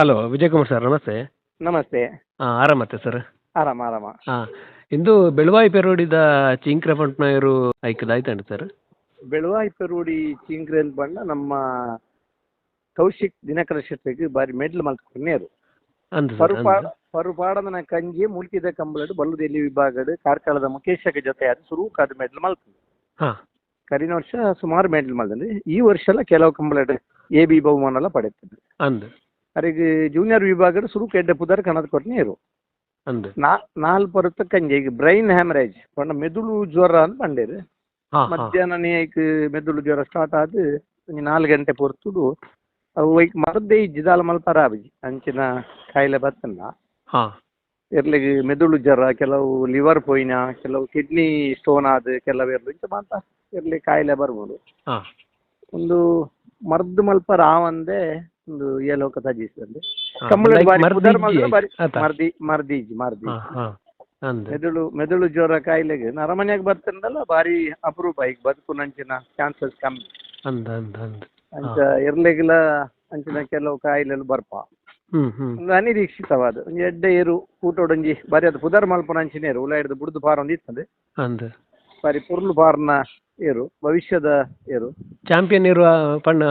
Hello Vijay Kumar sir ನಮಸ್ತೆ. ನಮಸ್ತೆ ಹಾಂ ಆರಾಮತ್ತೆ ಸರ್ ಆರಾಮ ಆರಾಮ. ಹಾಂ ಇಂದು ಬೆಳವಾಯಿ ಪೆರೋಡಿದ ಚಿಂಕ್ರ ಪಂಟ್ನಾಯರು ಐಕ್ಯದ ಆಯ್ತಂడి ಸರ್ ಬೆಳವಾಯಿ ಪೆರೋಡಿ ಚಿಂಗ್ರೆಲ್ ಬಣ್ಣ ನಮ್ಮ ಕೌಶಿಕ್ ದಿನಕರ ಶೆಟ್ಟಿಗೆ ಬಾರಿ ಮೆಡ್ಲ್ ಮಲ್ತ್ಕೊಂಡೇರು ಅಂದು ಸರ್ ಪರುಪಾಡ ಪರುಪಾಡದನ ಕಂಜಿ ಮುಲ್ಕಿದ ಕಂಬಳಡು ಬಲ್ಲುದೆಲ್ಲಿ ವಿಭಾಗದ ಕಾರ್ಕಳದ ಮುಖೇಶಕ ಜೊತೆ ಅದು ಸುರೂಕಾದ ಮೆಡ್ಲ್ ಮಲ್ಕ ಹಾ. ಕರಿನ ವರ್ಷ ಸುಮಾರು ಮೆಡ್ಲ್ ಮಲ್ದಂದ್ರೆ ಈ ವರ್ಷ ಎಲ್ಲ ಕೆಲವು ಕಂಬಳಡು ಎ ಬಿ ಬಹುಮಾನ ಎಲ್ಲ ಪಡೆಯುತ್ತದೆ ಅಂದು. ಅವರಿಗೆ ಜೂನಿಯರ್ ವಿಭಾಗದ ಸುರುಕೇಡ್ಡೆ ಪುದರ್ ಕಣದ ಕೊಟ್ಟನೇರು ನಾ ನಾಲ್ ಪರುತ್ತ ಕಂಜಿ ಈಗ ಬ್ರೈನ್ ಹ್ಯಾಮರೇಜ್ ಪಂಡ ಮೆದುಳು ಜ್ವರ ಅಂತ ಹಾಂ ಮಧ್ಯಾಹ್ನ ನೇಕ್ ಮೆದುಳು ಜ್ವರ ಸ್ಟಾರ್ಟ್ ಆದ್ ನಾಲ್ಕು ಗಂಟೆ ಪೊರ್ತುಡು ಅವು ಈಗ ಮರ್ದೆ ಜಿದಾಲ ಮಲ್ಪರ ಆಬಿಜಿ ಅಂಚಿನ ಕಾಯಿಲೆ ಬತ್ತಲ್ಲ ಇರ್ಲಿಗೆ ಮೆದುಳು ಜ್ವರ ಕೆಲವು ಲಿವರ್ ಪೋಯಿನ ಕೆಲವು ಕಿಡ್ನಿ ಸ್ಟೋನ್ ಆದ್ ಕೆಲವು ಇರ್ಲಿ ಇಂಚ ಮಾತ ಇರ್ಲಿ ಕಾಯಿಲೆ ಬರ್ಬೋದು. ಒಂದು ಮರ್ದ್ ಮಲ್ಪರ ಆವಂದೆ ಒಂದು ಏಲೋಕ ತಜಿಸ್ತಂದೆ ಹಾಂ. ಕಂಬಳ ಮರ್ದಿ ಬಾರಿ ಮರ್ದಿ ಮರ್ದೀಜಿ ಮರ್ದಿ ಹಾಂ ಅಂದು ಮೆದುಳು ಮೆದುಳು ಜ್ವರ ಕಾಯಿಲೆಗೆ. ನರಮನೆಯಾಗ ಬರ್ತಂದಲ್ಲ ಬಾರಿ ಅಪರೂಪ. ಈಗ ಬದುಕು ನಂಚಿನ ಚಾನ್ಸಸ್ ಕಮ್ಮಿ. ಅಂತ ಇರ್ಲಿಗಿಲ್ಲ ಅಂಚಿನ ಕೆಲವು ಕಾಯಿಲೆಗಳು ಬರ್ಪ. ಅನಿರೀಕ್ಷಿತವಾದ ಒಂದು ಎಡ್ಡೆ ಏರು ಕೂಟೋಡೊಂಜಿ ಬಾರಿ ಅದು ಪುದರ್ ಮಲ್ಪನ ಅಂಚಿನ ಏರು ಉಲ ಹಿಡಿದು ಬುಡ್ದು ಪಾರ ಒಂದು ಇರ್ತದೆ ಬಾರಿ ಪುರ್ಲು ಪಾರ್ನ ಏರು ಭವಿಷ್ಯದ ಏರು. ಚಾಂಪಿಯನ್ ಇರುವ ಪಣ್ಣ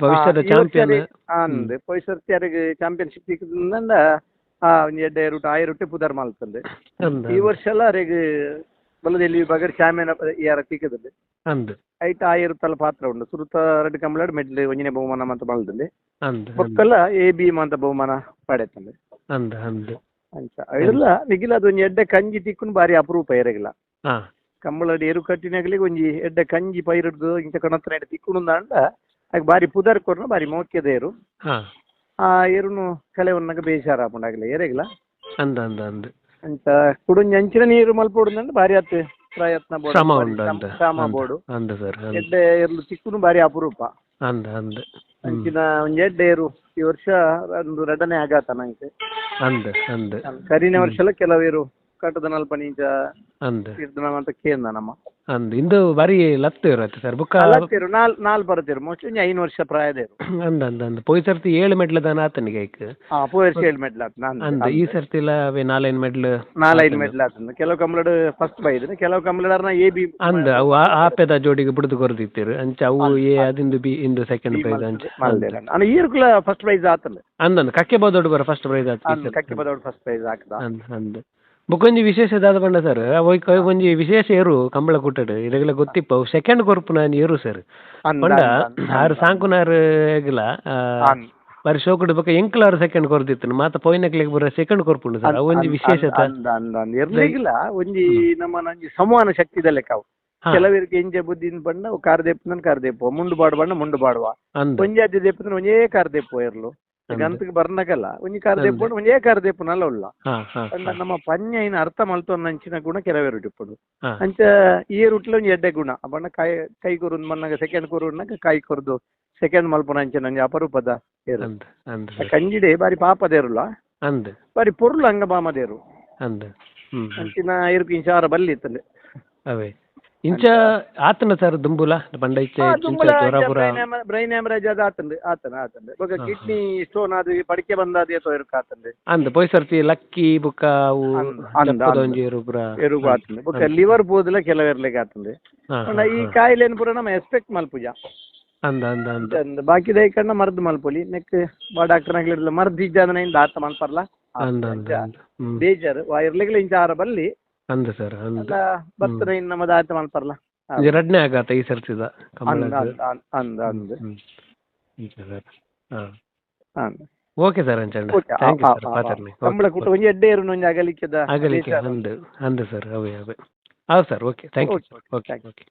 ಭವಿಷ್ಯದ ಚಾಂಪಿಯನ್ ಅಂದ್ರೆ ಅಂದ್ ಪೊಯ್ ಸರ್ತಿ ಯಾರಿಗೆ ಚಾಂಪಿಯನ್ಶಿಪ್ ಸಿಕ್ಕದಿಂದ ಆ ಒಂದು ಎಡ್ಡೆ ರೂಟ್ ಆಯ ರೂಟೆ ಪುದರ್ ಮಾಲ್ತಂದೆ ಈ ವರ್ಷ ಎಲ್ಲ ಅವರಿಗೆ ಬಲದಲ್ಲಿ ವಿಭಾಗ ಚಾಂಪಿಯನ್ ಯಾರ ಸಿಕ್ಕದಲ್ಲಿ ಅಂದು. ಐಟ್ ಆಯಿರುತ್ತಲ್ಲ ಪಾತ್ರ ಉಂಡು ಸುರುತ ರೆಡ್ ಕಂಬಳಾಡ್ ಮೆಡ್ಲ್ ಒಂಜನೇ ಬಹುಮಾನ ಅಂತ ಮಾಲ್ತಂದೆ ಬೊಕ್ಕಲ್ಲ ಎ ಬಿ ಅಂತ ಬಹುಮಾನ ಪಡೆತಂದೆ ಅಂದು ಅಂದು. ಅಂಚ ಇಲ್ಲ ನಿಗಿಲ ಅದು ಎಡ್ಡೆ ಕಂಜಿ ತಿಕ್ಕುನ್ ಬಾರಿ ಅಪರೂಪ ಎರೆಗಿಲ್ಲ ಹಾಂ ಏರು ಕಟ್ಟಿನಾಗಲಿ ಒಂಜಿ ಎಡ್ಡೆ ಕಂಜಿ ಪೈರಡ್ದು ಇಂಚ ಕಣತ್ರ ಎಡ್ಡೆ ತಿಕ್ಕುನು ಅಂಡ ಆಗ ಬಾರಿ ಪುದರ್ ಕೊರ್ನ ಬಾರಿ ಮೋಕ್ಯದ ಏರು ಹಾಂ ಆ ಏರುನು ಕಲೆವನ್ನಾಗ ಬೇಜಾರ ಆಪುಂಡಾಗಲಿ ಏರೆಗ್ಲ ಅಂದ ಅಂದ ಅಂದ ಅಂಚ ಕುಡುಂಜಿ ಅಂಚಿನ ನೀರು ಮಲ್ಪೊಡುಂದಂಡ ಬಾರಿ ಆತ್ ಪ್ರಯತ್ನ ಬೋಡು ಶ್ರಮ ಬಾರಿ ಅಂತ ಶ್ರಮ. ಬೋಡು ಅಂದ ಸರ್ ಅಂದು ಎಡ್ಡೆ ಏರ್ಲು ತಿಕ್ಕುನು ಬಾರಿ ಅಪರೂಪ ಅಂದ ಅಂದ ಹ್ಮ್. ಅಂಚಿನ ಒಂಜಿ ಎಡ್ಡೆ ಏರು ಈ ವರ್ಷ ಒಂದು ರಡನೆ ಆಗಾತ ನಂಗೆ ಅಂದ ಅಂದ ಕರಿನ ವರ್ಷ ಎಲ್ಲ ಕೆಲವೇರು ಕಟ್ಟದ ನಲ್ಪನಿ ಅಂದ್. ಅಂದು ಇರ್ದು ಅಂತ ಕೇಂದ ನಮ್ಮ. ಅಂದು. ಇಂದು ಬಾರಿ ಲತ್ತು ಇರತ್ತೆ ಸರ್. ಬುಕ್ಕ ಅಲತ್ತಿರು ನಾಲ್ ನಾಲ್ ಬರತ್ತಿರು ಮೋಸ್ಟ್ಲಿ ಐನ್ ವರ್ಷ ಪ್ರಾಯದೇರು ಅಂದ್ ಅಂದ್ ಅಂದ ಪೋಯ್ ಸರ್ತಿ ಏಳು ಮೆಡ್ಲ್ ದಾನ ಆತನಿಗೆ ಐಕ್? ಹಾ ಪೋಯರ್ ಸೇಲ್ ಮೆಡ್ಲ್ ಆತ್ ನಾನು ಅಂದ ಈ ಸರ್ತಿ ಇಲ್ಲ ಅವೇ ನಾಲ್ಕೈದು ಮೆಡ್ಲ್ ನಾಲೈನ್ ಮೆಡ್ಲ್ ಆತಂದ. ಕೆಲವು ಕಂಬ್ಲಡ್ ಫಸ್ಟ್ ಬೈದ್ರೆ ಕೆಲವು ಕಂಬ್ಲಡರ್ನ ಎ ಬಿ ಅಂದ ಅವು ಆ- ಆಪೆದ ಜೋಡಿಗೆ ಬಿಡ್ದು ಕೊರ್ದಿತ್ತಿರು. ಅಂಚ ಅವು ಏ ಅದಿಂದು ಬಿ ಇಂದು ಸೆಕೆಂಡ್ ಪ್ರೈಸ್ ಅಂಚ. ಅಣ್ಣ ಈರ್ಕುಲ ಫಸ್ಟ್ ಪ್ರೈಸ್ ಆತಂದ. ಅಂದ್ ಕಕ್ಕೆ ಬೋದೊಡು ಬರ ಫಸ್ಟ್ ಪ್ರೈಸ್ ಆತ ಅಂದ್ ಕಕ್ಕೆ ಬದೌಡ್ ಫಸ್ಟ್ ಪ್ರೈಸ್ ಹಾಕ್ದ ಅಂದ್ ಅಂದ. ಬೊಕೊಂಜಿ ವಿಶೇಷ ದಾದ ಪಂಡ ಸರ್ ಕೈ ಒಂಜಿ ವಿಶೇಷ ಏರು ಕಂಬಳ ಕುಟ್ಟಡು. ಇರೆಗ್ಲ ಗೊತ್ತಿಪ್ಪ. ಸೆಕೆಂಡ್ ಕೊರ್ಪು ನಾನು ಏರು ಸರ್ ಪಂಡ ಆರು ಸಾಂಕುನಾರು ಅಂದ್. ಬಾರಿ ಶೋಕುಡು ಬೊಕ ಎಂಕ್ಲಾರು ಸೆಕೆಂಡ್ ಕೊರ್ದಿತ್ತು ಮಾತ ಪೋಯ್ನಕ್ಲೆಗ್ ಬರ ಸೆಕೆಂಡ್ ಕೊರ್ಪುಂಡು ಸರ್ ಒಂಜಿ ವಿಶೇಷ ವಿಶೇಷತೆ ಒಂಜಿ ನಮ್ಮ ನಂಜಿ ಸಂವಹನ ಶಕ್ತಿದ ಲೆಕ್ಕ ಅವು. ಕೆಲವರಿಗೆ ಇಂಜೆ ಬುದ್ಧಿನ ಬಣ್ಣ ಕಾರ್ದೆಪ್ಪನ ಕಾರ್ದೆಪ್ಪು ಮುಂಡು ಬಾಡು ಬಣ್ಣ ಮುಂಡು ಬಾಡುವ. ಒಂಜಿ ಅಜ್ಜಿ ದೆಪ್ಪನ ಒಂಜೇ ಕಾರ್ದೆಪ್ಪು ಇರ್ಲು. ಗಂತಕ್ಕೆ ಬರ್ನಕಲ್ಲ. ಒಂಜಿ ಕಾರ್ದೆಪ್ಪು ಒಂಜೇ ಕಾರ್ದೆಪ್ಪು ನಲ್ಲ ಉಳ್ಳ ಉಲ್ಲ. ನಮ್ಮ ಪನ್ಯ ಇನ್ನು ಅರ್ಥ ಮಲ್ತೊಂದು ಅಂಚಿನ ಗುಣ ಕೆಲವೇ ಇಪ್ಪಡು. ಅಂಚ ಈ ರೂಟ್ಲ ಒಂಜಿ ಎಡ್ಡೆ ಗುಣ. ಅಬಣ್ಣ ಕೈ ಕಾಯಿ ಕೈ ಕೊರುಂದು ಮನ್ನಾಗ ಸೆಕೆಂಡ್ ಕೊರುನಾಗ ಕೈ ಕೊರ್ದು ಸೆಕೆಂಡ್ ಮಲ್ಪುನ ಅಂಚಿನ ಒಂಜಿ ಅಪರೂಪದ ಏರು. ಕಂಜಿಡೆ ಬಾರಿ ಪಾಪದೇರುಲ್ಲ ಅಂದ ಬಾರಿ ಪೊರ್ಲು ಹ್ಮ್ ಹ್ಮ್. ಅಂಚಿನ ಇರ್ಕು ಇಂಚಾರ ಬಲ್ಲಿ ಇತ್ತಲೆ ಅವೇ. ಇಂಚ ಆತನ ಸರ್ ದುಂಬುಲ ಪಂಡ ಇಚ್ಚ ಇಂಚ ಬ್ರೈನ್ ಹ್ಯಾಮರೇಜ್ ಅದು ಆತಂದೆ ಆತನ ಆತಂದೆ. ಬೊಕ ಕಿಡ್ನಿ ಸ್ಟೋನ್ ಅದು ಪಡಿಕೆ ಬಂದಾದ ಏತೋ ಇರುಕ ಆತಂದು. ಅಂದ ಪೋಯ್ ಸರ್ತಿ ಲಕ್ಕಿ ಬುಕ್ಕ ಅವು ಒಂಜಿ ಅಂದ, ದಪ್ಪದೊಂಜಿ ಏರು ಪುರ ಬೊಕ ಲಿವರ್ ಬೋದಲ ಕೆಲವೆರ್ಲೆಗ್ ಆತಂದೆ. ಪಂಡ ಈ. ಕಾಯಿಲೆನ್ ಪೂರ ನಮ್ಮ ಎಸ್ಪೆಕ್ಟ್ ಮಲ್ಪುಜ. ಅಂದ ಅಂದ ಅಂದ. ಬಾಕಿ ದೈಕಂಡ ಮರ್ದ್ ಮಲ್ಪೊಲಿ. ನೆಕ್ ಬಾ ಡಾಕ್ಟರ್ ನಾಗ್ಲಿಡ್ಲ ಮರ್ದ್ ಇಜ್ಜಾದನ ನೈನ್ ದಾತ ಮಲ್ಪರ್ಲ? ಅಂದ ಅಂದ ಬೇಜಾರ್. ಇರ್ಲಿಗ್ಲ ಇಂಚ ಆರ ಬಲ್ಲಿ ಅಂದ ಸರ್ ಅಂದ ಬರ್ತದೆ ಇನ್ನು ಇನ್ ನಮ್ಮದ ಆತ ಮಲ್ಪರ್ಲ ಎರಡನೇ ಆಗಾತ ಈ ಸರ್ತಿದ ಅಂದ ಅಂದ ಹಾ. Okay sir okay, thank you sir. ಪಾತರ್ನಿ Kambala ಕುಟ್ಟ ಒಂಜಿ ಎಡ್ಡೆ ಇರು ಒಂಜಿ ಅಗಲಿಕ್ಕೆದ. ಅಗಲಿಕ್ಕೆ ಅಂದ ಅಂದು ಸರ್ ಅವೇ ಅವೇ. ಹೌದು sir okay thank you okay. Okay